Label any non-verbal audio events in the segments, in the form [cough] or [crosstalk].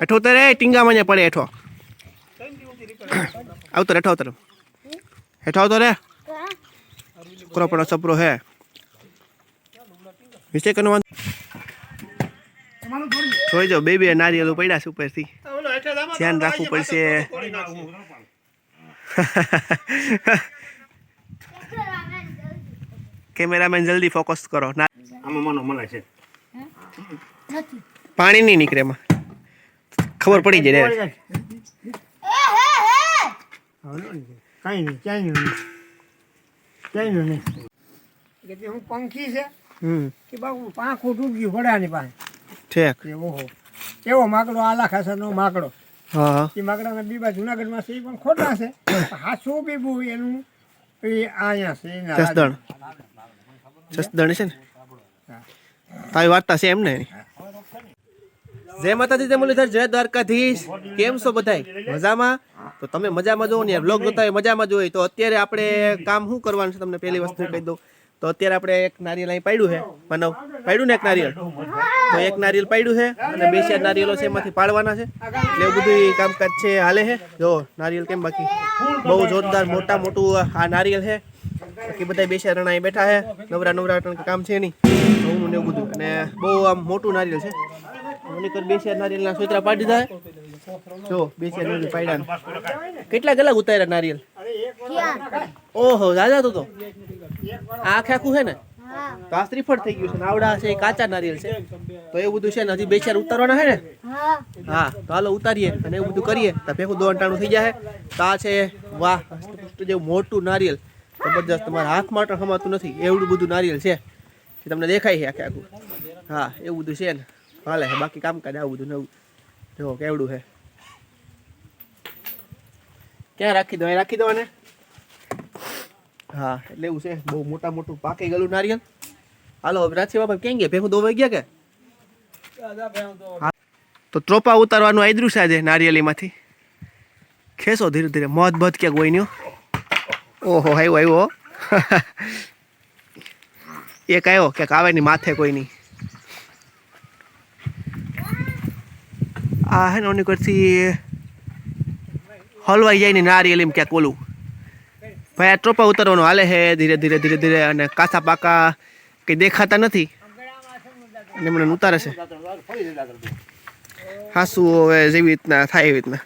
હેઠો એ ટીંગામાં મને પડે હેઠો. આવતો હેઠો ઉતર હેઠો આવતો રે કરો પડો સપરો હે. મિસ્ટેક નો જોઈ જાઓ બે બે નારિયેલો પડ્યા છે ઉપરથી. ધ્યાન રાખવું પડશે. કેમેરામેન જલ્દી ફોકસ કરો. ના પાણી નહીં નીકળે એમાં. ખબર પડી જાય રે કઈ નહીં ક્યાંય નહીં ક્યાંય નહીં કે તે હું પંખી છે હમ કે બાપુ પાંખું ડૂબ્યું વડાની પાસે ઠેક કે ઓહો કેવો માકડો આલા ખાસાનો માકડો? હા। હા એ માકડાના બીબા જુનાગઢમાં છે એ પણ ખોટા છે. હાસું બીબું એનું એ અહીંયા છે એના જસદણ. જસદણ છે ને? તારી વાર્તા છે એમ ને જય માતાજી, જય મુરલીધર, જય દ્વારકાધીશ. કેમ છો બધાય? મજામાં? તો તમે મજામાં જોવો ને બ્લોગ જોતા હોય, મજામાં જોઈએ તો અત્યારે આપણે કામ શું કરવાનું છે તમને પહેલી વસ્તુ કહી દઉં. તો અત્યારે આપણે એક નારિયેલ અહીં પાડ્યું છે. માનવ, પાડ્યું ને એક નારિયેલ? તો એક નારિયેલ પાડ્યું છે અને બે ચાર નારિયેલો છે એમાંથી પાડવાના છે. એટલે એવું બધું કામકાજ છે, હાલે છે. જો, નારિયેલ કેમ બાકી? બહુ જોરદાર, મોટા મોટું આ નારિયેલ છે. બાકી બધા બે ચાર અહીં બેઠા છે. નવરા નવરા કામ છે નહીં. એવું બધું. અને બહુ આમ મોટું નારિયેલ છે. મનિકર બે ચાર નારિયેલના સોતરા પાડી દીધા જો, બે ચાર નારિયેલ પાડ્યા કેટલા કલાક ઉતાર્યા નારિયેલ? ઓહો, દાદા તો તો. આખે આખું છે ને? તો આ શ્રીફળ થઈ ગયું છે. ને આવડા છે, કાચા નારિયેલ છે. તો એવું બધું છે ને, હજી બે ચાર ઉતારવાના છે ને? હા, તો હાલો ઉતારીએ અને એવું બધું કરીએ. તો ભેગું દો અંટાણું થઈ જાય તો આ છે, વાહ જેવું મોટું નારિયેલ. જબરજસ્ત, તમારા હાથ માટે સમાતું નથી. એવડું બધું નારિયેલ છે. તમને દેખાય છે આખે આખું. હા, એવું બધું છે ને. હાલે છે બાકી કામકાજ આવું બધું નવું. જો કેવડું છે ક્યાં રાખી દો રાખી દો ને હા એટલે એવું છે બહુ મોટા મોટું પાકી ગયેલું નારિયેલ. હાલો હવે રાખી બાપા ક્યાં ગયા? ભેગું દોવાઈ ગયા કે? તો ત્રોપા ઉતારવાનું આદરું છે આજે નારિયેલીમાંથી. ખેંચો ધીરે ધીરે મોત બધ ક્યાંક હોય ન્યો. ઓહો આવ્યો આવ્યો. [laughs] એક આવ્યો ક્યાંક આવે નહીં માથે કોઈ નહીં આ હે ને ઓની કરતી હલવાઈ જાય ને નારિયેલ એમ ક્યાંક ઓલું. ભાઈ આ ટ્રોપા ઉતારવાનું હાલે છે ધીરે ધીરે ધીરે ધીરે, અને કાસા પાકા કંઈ દેખાતા નથી. અને એમને ઉતારે છે. હાસુ હવે જેવી રીતના થાય એવી રીતના.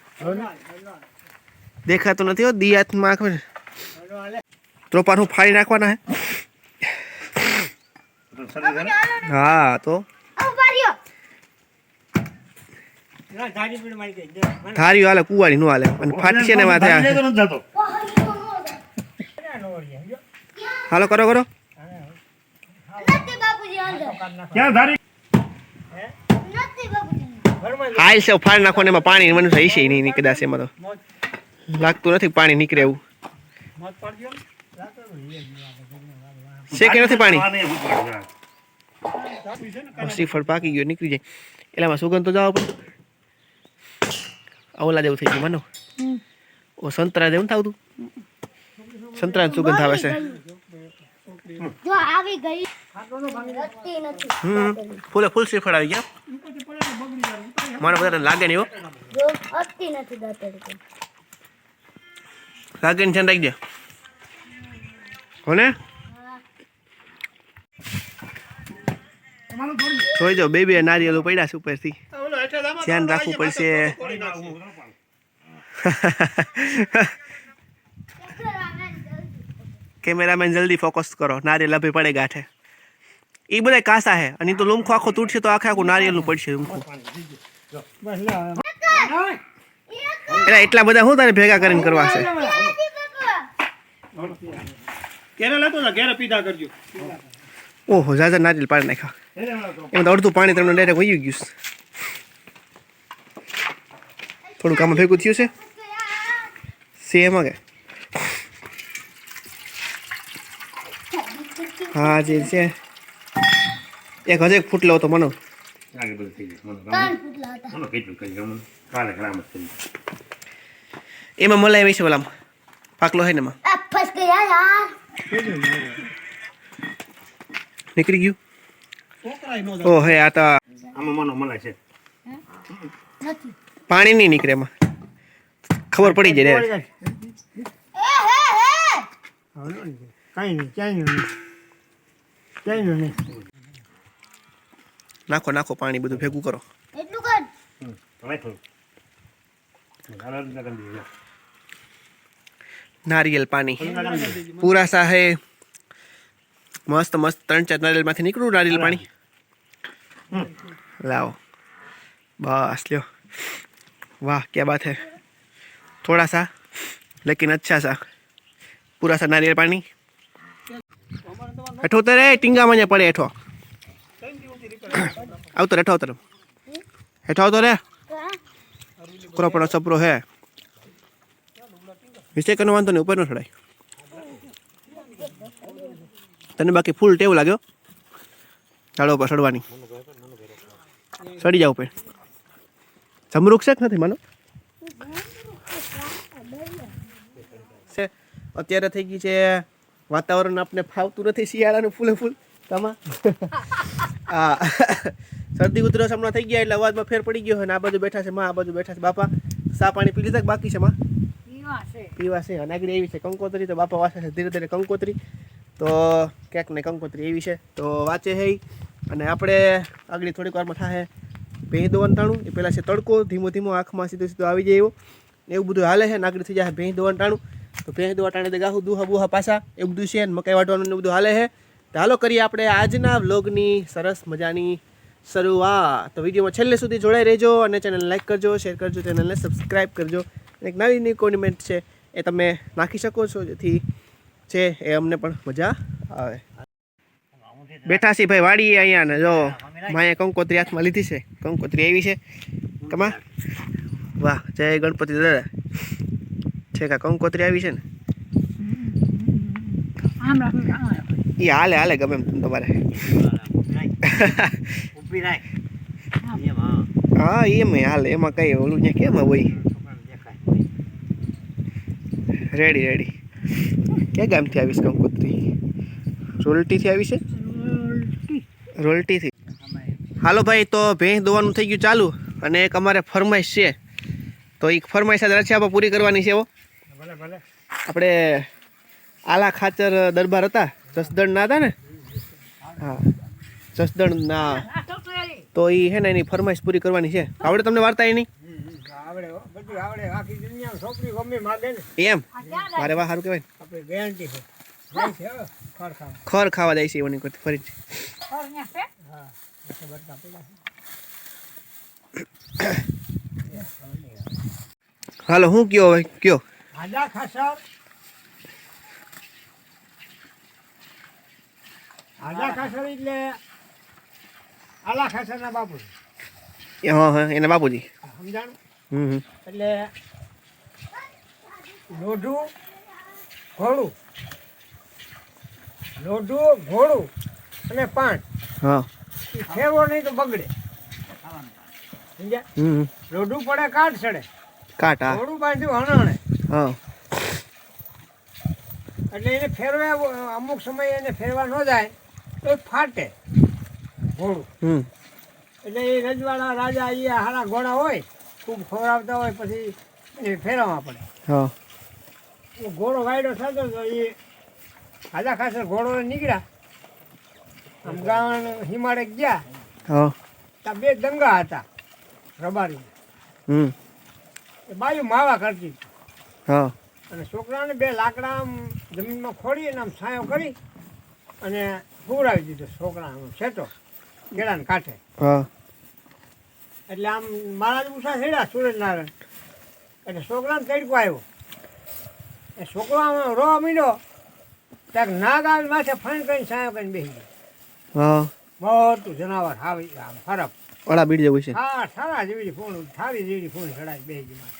દેખાતું નથી હો, દી હાથમાં આખો ટ્રોપાનું ફાડી નાખવાના હે. હા, તો ધાર્યું હાલે કુવાળી નું હાલે. અને ફાટી છે ને માથે હાલો કરો કરો. હાલ છે ફાળ નાખો ને એમાં પાણી મને થઈ છે નહીં નહીં કદાચ એમાં તો. લાગતું નથી પાણી નીકળે એવું. છે કે નથી પાણી? શ્રીફળ પાકી ગયો નીકળી જાય. એટલામાં સુગંધ તો જવા પડે. ઓલા જેવું થઈ ગયું માનો. ઓ સંતરા જેવું થાવતું? સંતરા સુગંધ આવે છે. જો આવી ગઈ. હમ. ફૂલે ફૂલ શ્રીફળ આવી ગયા. મારા વધારે લાગે નહીં હો. જો અટતી નથી દાંતડી લાગે ને ધ્યાન રાખજે. હોને? જોઈ જાઓ બે બે નારિયેલું પડ્યા છે ઉપરથી. ધ્યાન રાખવું પડશે. કેમેરામેન જલ્દી ફોકસ કરો. નારિયેલ અભી પડે ગાંઠે. એ બધા કાસા હે. અને તો લુમખો આખો તૂટશે તો આખે આખું નારિયેલનું પડશે લુમખો. એટલે એટલા બધા હું તારે ભેગા કરીને કરવા છે? ક્યારે લેતો પીધા કરજો. ઓહો જાજા નારિયેલ પાડી નાખ્યા. એમાં તો અડધું પાણી તમને ડાયરેક્ટ વહી ગયું છે. થોડુંક આમાં ભેગું થયું છે. સેમ એમાં કે હા જે છે. એક હજે એક ફૂટલા હતા મને. એમાં મલાઈ વિશે ઓલામાં. પાકલો હોય ને એમાં. આ ફસ ગયા યાર. નીકળી ગયું? ઓ હે આ તો આમાં મનો મલાઈ છે. નથી. પાણી નહીં નીકળે એમાં. ખબર પડી જાય નાખો નાખો પાણી બધું ભેગું કરો. નારિયેલ પાણી. પૂરા સાહે મસ્ત મસ્ત ત્રણ ચાર નારિયેલમાંથી નીકળું નારિયેલ પાણી. લાવો. બસ લ્યો. વાહ ક્યાં બાત है थोड़ा सा लेकिन अच्छा सा पूरा सा नारियल पानी હેઠો ઉતરે ટીંગામાં અહીંયા પડે હેઠો આવતો રે હેઠો આવતો રે હેઠો આવતો રે કરો પણ સપરો હે મિસ્ટેક કરવાનો વાંધો નહીં ઉપર ન ચડાય તને બાકી ફૂલ ટેવ લાગ્યો ચાલો ઉપર ચડવાની ચડી જાવ ઉપર જમરૂક છે કે નથી માનો. છે અત્યારે થઈ ગઈ છે વાતાવરણ આપને ફાવતું નથી શિયાળાનું ફૂલે ફૂલ. તમા? હા શરદી ઉધરસ હમણાં થઈ ગયા એટલે અવાજમાં ફેર પડી ગયો હોય ને આ બાજુ બેઠા છે માં આ બાજુ બેઠા છે. બાપા સા પાણી પી લીધા બાકી છે માં? પીવા છે. અને આગળ એવી છે કંકોત્રી તો બાપા વાંચે છે ધીરે ધીરે કંકોત્રી. તો ક્યાંક ને કંકોત્રી એવી છે. તો વાંચે હે અને આપણે આગળ થોડીક વારમાં થાય ભેં દોવાનું ટાણું, એ પહેલાં છે તડકો, ધીમો ધીમો આંખમાં સીધો સીધો આવી જાય એવો. એવું બધું હાલે છે ને થઈ જાય, ભેં દોવાનું ટાણું. તો ભેં દોવા ટાણે તો ગાહું દુહા બુહા પાછા, એવું બધું છે મકાઈ વાટવાનું ને બધું હાલે છે. તો હાલો કરીએ આપણે આજના વ્લોગની સરસ મજાની શરૂઆત. તો વિડીયોમાં છેલ્લે સુધી જોડાઈ રહેજો અને ચેનલ લાઈક કરજો શેર કરજો ચેનલને સબસ્ક્રાઈબ કરજો. અને એક નવી નવી કોન્ડિમેન્ટ છે, એ તમે નાખી શકો છો, જેથી છે, એ અમને પણ મજા આવે. બેઠા છીએ ભાઈ વાડી અહીંયા ને જો માએ કંકોત્રી હાથમાં લીધી છે. કંકોત્રી આવી છે. કમા વાહ જય ગણપતિ દાદા. છે કા કંકોત્રી આવી છે ને? એ હાલે હાલે ગમે તમારે. હા. એમ હાલે. એમાં કઈ ઓલું ને કેમ હોય? Ready ready. ક્યાં ગામથી આવીશ કંકોત્રી? રોલટીથી આવી છે રોલટીથી હાલો ભાઈ તો ભેંસ દોવાનું થઈ ગયું ચાલુ અને એક અમારે ફરમાઈશ છે. તો એ ફરમાઈશ આજે રચિયા પૂરી કરવાની છે એવો આપણે આલા ખાચર દરબાર હતા જસદણના હતા ને? હા જસદણના. તો એ છે ને એની ફરમાઈશ પૂરી કરવાની છે. આવડે તમને વાર્તા એની? એમ? મારે વાહ સારું કહેવાય ખર ખાવા ખર ખાવા જાય છે એની કરતી ફરી હાલો હું કયો હવે? કયો? આજા ખાસર આજા ખાસર એટલે આલા ખાસરના બાપુ. એ હા હા એના બાપુજી. સમજાણ? હમ હમ. એટલે લોઢું ઘોડું લોઢું ઘોડું અને પાન. હા. ફેરવો નહીં તો બગડે. સમજ્યા. લોઢું પડે કાટ ચડે કાટ હા. ઘોડું બાંધ્યું હણાણે હા. એટલે એને ફેરવે અમુક સમય એને ફેરવા ન જાય તો ફાટે ઘોડું એટલે એ રજવાડા રાજા એ હારા ઘોડા હોય ખૂબ ખવડાવતા હોય પછી ફેરવવા પડે. હા. ઘોડો વાયડો થતો તો એ ખાધા ખાસર ઘોડો નીકળ્યા. આમ ગામ હિમાળે ગયા. હા. ત્યાં બે દંગા હતા રબારી હમ. એ બાજુ માવા કરતી. હા. અને છોકરાને બે લાકડા આમ જમીનમાં ખોડી અને આમ છાંયો કરી અને પુરાવી દીધો છોકરા આમ સેટો ગેડાને કાંઠે. હા. એટલે આમ મહારાજ ઉષા થયેલા સુરજનારાયણ એટલે છોકરાને તડકો આવ્યો. એ છોકરો આમ રોવા મીડ્યો. ત્યાં નાગ આવી માથે ફણ કરીને સાયો કરીને બેસી ગયો. હા. મોટું જનાવર આવી આમ ફરક વડા બીડી જવું છે. હા સારા જેવી ફોન થાળી જેવી ફોન ચડાવી બેસી ગઈ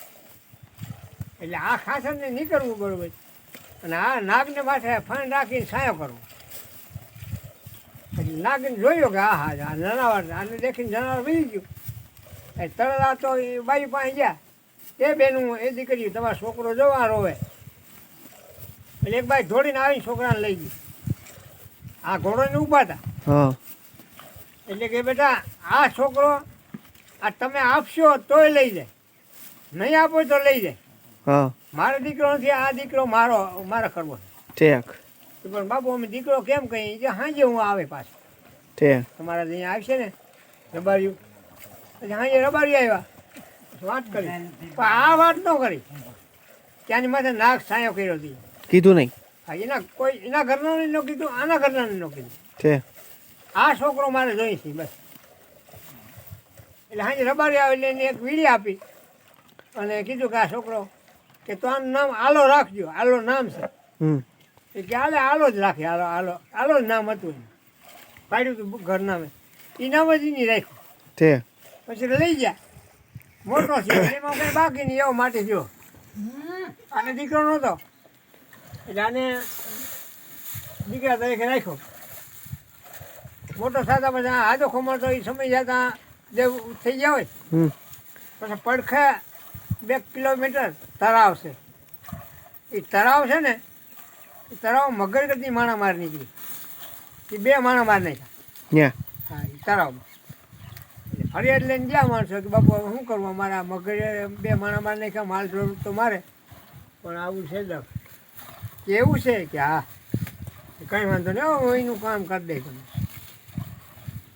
એટલે આ ખાસરને નીકળવું બરોબર. અને આ નાગને માથે ફણ રાખીને સાયો કરવો. એટલે નાગને જોયું કે આ હા આ જનાવર આને દેખીને જનાવર વહી ગયું. એ તરત આ તો એ બાઈ પાસે ગયા. એ બેનું એ દીકરી તમારો છોકરો જોવા રોવે એટલે એક ભાઈ દોડીને આવીને છોકરાને લઈ ગઈ. આ ઘોડોને ઊભા હતા. હા. એટલે કે બેટા આ છોકરો આ તમે આપશો તોય લઈ જાય. નહીં આપો તો લઈ જાય. મારો દીકરો નથી આ દીકરો મારો મારે કરવો ઠેક. પણ બાપુ અમે દીકરો કેમ કહીએ? કે સાંજે હું આવે પાછો. ઠેક. તમારા અહીંયા આવશે ને રબારિયું પછી સાંજે રબારી આવ્યા. વાત કરી. પણ આ વાત ન કરી. ત્યાંની માથે નાક સાયો કર્યો હતી કીધું નહીં. હા એના કોઈ એના ઘરનાને ન કીધું આના ઘરનાને ન કીધું. છે. આ છોકરો મારે જોઈ છે બસ. એટલે સાંજે રબારી આવે એટલે એને એક વીડી આપી અને કીધું કે આ છોકરો કે તો આનું નામ આલો રાખજો આલો નામ છે. એ કે આલે આલો જ રાખે આલો આલો આલો જ નામ હતું એનું. પાડ્યું હતું ઘર નામે એ નામ જ એની રાખ્યું. ઠેક પછી લઈ ગયા. મોટો છે એમાં કંઈ બાકી નહીં એવો માટે જો અને દીકરો નહોતો. એટલે આને દીકરા તરીકે રાખ્યો. મોટો થતા પછી આ હાજો ખમણતો એ સમય જતા દેવ થઈ ગયા હોય હમ. પછી પડખે બે કિલોમીટર તળાવ છે. એ તળાવ છે ને એ તળાવ મગર કરતી માણા માર નીકળી. એ બે માણા માર નાખ્યા. હા એ તળાવમાં. ફરિયાદ લઈને ગયા માણસો કે બાપુ હવે શું કરવું? મારા મગર બે માણા માર નાખ્યા માલ તો મારે. પણ આવું છે દખ કે એવું છે કે હા કંઈ વાંધો નહીં હું એનું કામ કરી દઈશ તમે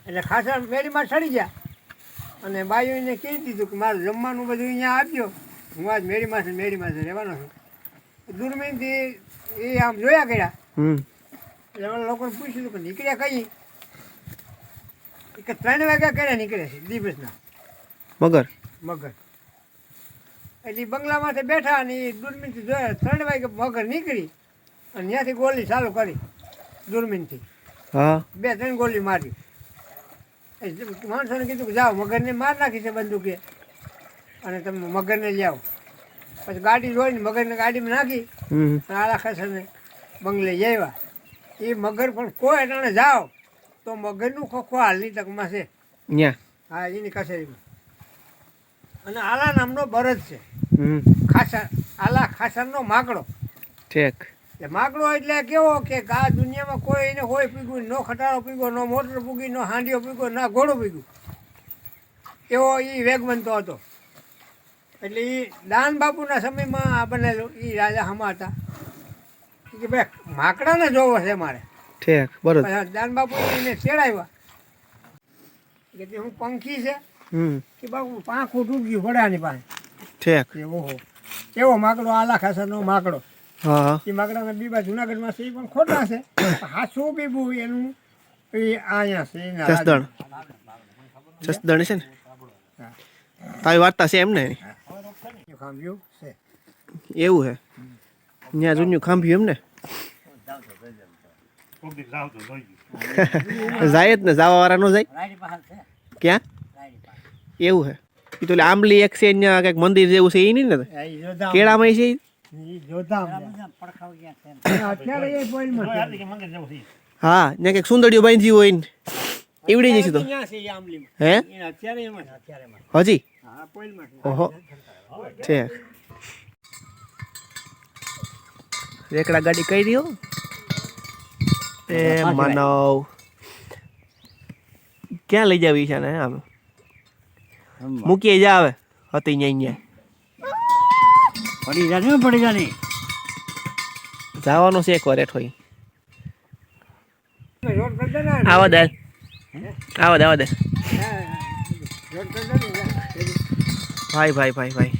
એટલે ખાસા મેળીમાં ચડી ગયા. અને બાયુને કહી દીધું કે મારે જમવાનું બધું અહીંયા આપજો. હું આજ મેળીમાં છે મેળીમાં છે રહેવાનો છું. દૂરબીનથી એ આમ જોયા કર્યા. હમ. એટલે લોકોને પૂછ્યું કે નીકળ્યા કઈ? કે ત્રણ વાગ્યા કર્યા નીકળે છે દિવસના મગર? મગર. એટલે બંગલામાંથી બેઠા અને એ દૂરબીનથી જોયા ત્રણ વાગે મગર નીકળી. અને ત્યાંથી ગોલી ચાલુ કરી દૂરબીનથી. હા. બે ત્રણ ગોલી મારી. માણસોને કીધું કે જાઓ મગરને માર નાખી છે બંદૂકે. અને તમે મગરને જાઓ પછી ગાડી જોઈને મગરને ગાડીમાં નાખી. અને આલા ખસને બંગલે જઈ આવ્યા. એ મગર પણ કોઈ અટાણે જાઓ તો મગરનું ખોખો હાલની તકમાં છે. હા એની કચેરીમાં. અને આલા નામનો બરદ છે. હમ. ખાસા આલા ખાસરનો માકડો. ઠેક. માકડો એટલે કેવો કે આ દુનિયામાં કોઈ એને હોય પીગ્યું નો ખટારો પીગો નો મોટર પૂગી નો હાંડીઓ પીગો ના ઘોડો પીગ્યું. એવો એ વેગવંતો હતો. એટલે એ દાન બાપુના સમયમાં આ બનેલો એ રાજા હમા હતા. કે ભાઈ માકડાને જોવો છે મારે. ઠીક બરોબર. દાન બાપુ એને તેડાવ્યા કે તે હું પંખી છે કે બાપુ પાંખું તૂટ્યું વડાની પાસે. ઠીક. ઓહો એવો માકડો આલા ખાસરનો માકડો. એ માગડાના બીબા જુનાગઢમાં છે એ પણ ખોટા છે. હાસું બીબું એનું એ અહીંયા છે જસદણ. જસદણ છે ને? તારી વાર્તા છે એમ ને ખાંભ્યું છે. એવું હે? ત્યાં જૂન્યું ખાંભ્યું એમ ને કોક દી જાવ તો જોઈ ગયું જાય જ ને જવા વાળા નો જાય. છે. ક્યાં? એવું હે? એ તો આંબલી એક છે ત્યાં કંઈક મંદિર જેવું છે એ નહીં ને. કેળામાં છે હા ત્યાં કંઈક સુંદડીઓ બાંધી હોય ને એવડી જઈશું તો. હે. હજી. ઓહો. છે. રેકડા ગાડી કઈ રહ્યો એ માનવ. ક્યાં લઈ જાવી છે ને આમ? મૂકીએ જા આવે હતી અહીંયા અહીંયા પડી જા ને પડી જા નહીં જવાનો છે એક વાર એઠો આવો આવા દે આવા દે આવા દે હા, રોડ કરી દે ને. ભાઈ ભાઈ ભાઈ ભાઈ.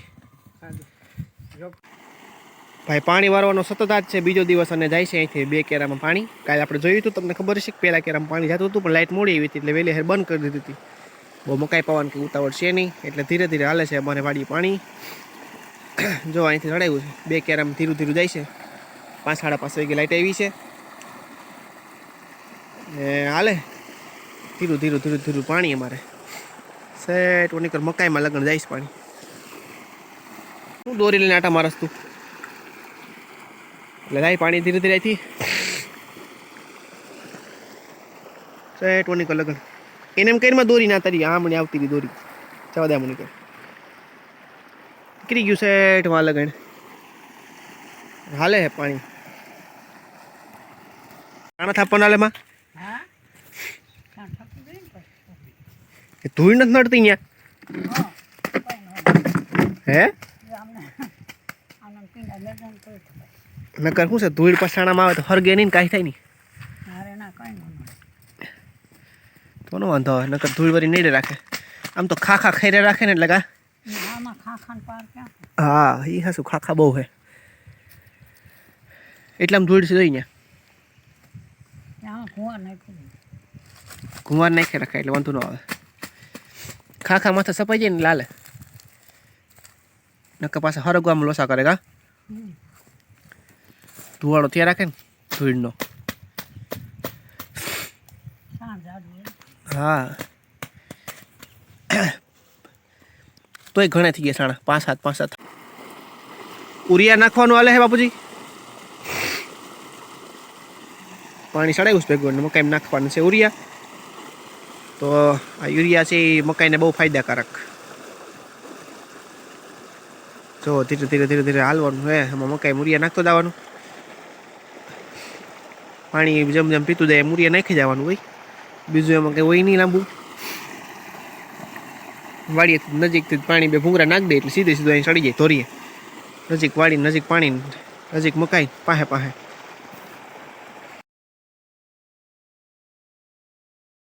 ભાઈ પાણી વારવાનો સતત આજ છે બીજો દિવસ અને જાય છે અહીંથી બે કેરામાં પાણી. કાલે આપણે જોયું હતું તમને ખબર છે કે પહેલાં કેરામાં પાણી જતું હતું પણ લાઇટ મોડી આવી હતી એટલે વહેલી હેર બંધ કરી દીધી હતી. બહુ મકાઈ પાવાની કે ઉતાવળ છે નહીં એટલે ધીરે ધીરે હાલે છે અમારે વાડી પાણી. જો અહીંથી ચડાવ્યું છે. બે કેરમ ધીરું ધીરું જાય છે. પાંચ સાડા પાંચ વાગે લાઇટ આવી છે. ને હાલે. ધીરું ધીરું ધીરું ધીરું પાણી અમારે. સેટ ઓનીકર મકાઈમાં લગ્ન જાય છે પાણી. હું દોરી લઈને આટા મારસ તું. એટલે જાય પાણી ધીરે ધીરે અહીંથી સેટ ઓનીકર લગ્ન. એને એમ કરીને દોરી ના તારી. આમણી આવતી હતી દોરી. જવા દે મને નીકળી ગયું છે માં લગણ હાલે હે પાણી. આના થાપણ હાલે માં? ધૂળ નથી નડતી અહીંયા? હે નકર શું છે ધૂળ પસાણામાં આવે તો હરગે નહીં કાંઈ થાય નહીં. તો નો વાંધો આવે નકર ધૂળ વળી નીડે રાખે. આમ તો ખાખા ખેરે રાખે ને એટલે કા? હા એ હાસું ખાખા બહુ હે. એટલે આમ ધૂળ જોઈ ને. નાખે રાખે એટલે વાંધો ન આવે. ખાખા માથે સપાઈ જાય ને લાલે. નકર પાછા હરગવામાં લોસા કરે કા? ધુવાળો ત્યાં રાખે ને ધૂળનો. હા. તોય ઘણા થઈ ગયા સાણા. પાંચ સાત પાંચ સાત. ઉરિયા નાખવાનું હાલે હે બાપુજી? પાણી ચડાવ્યું છે ભેગું, મકાઈ નાખવાનું છે ઉરિયા. તો આ યુરિયા છે એ મકાઈને બહુ ફાયદાકારક. જો, ધીરે ધીરે ધીરે ધીરે હાલવાનું હે. એમાં મકાઈ મુરિયા નાખતો જવાનું. પાણી જેમ જેમ પીતું જાય મુરિયા નાખી જવાનું હોય. બીજું એમાં કંઈ હોય નહીં લાંબુ. વાડીએ નજીકથી પાણી બે ભૂંગરા નાખી દે એટલે સીધે સીધું અહીં ચડી જાય, ધોરીએ. નજીક વાડી નજીક પાણી નજીક મકાઈ, પાહે પાહે.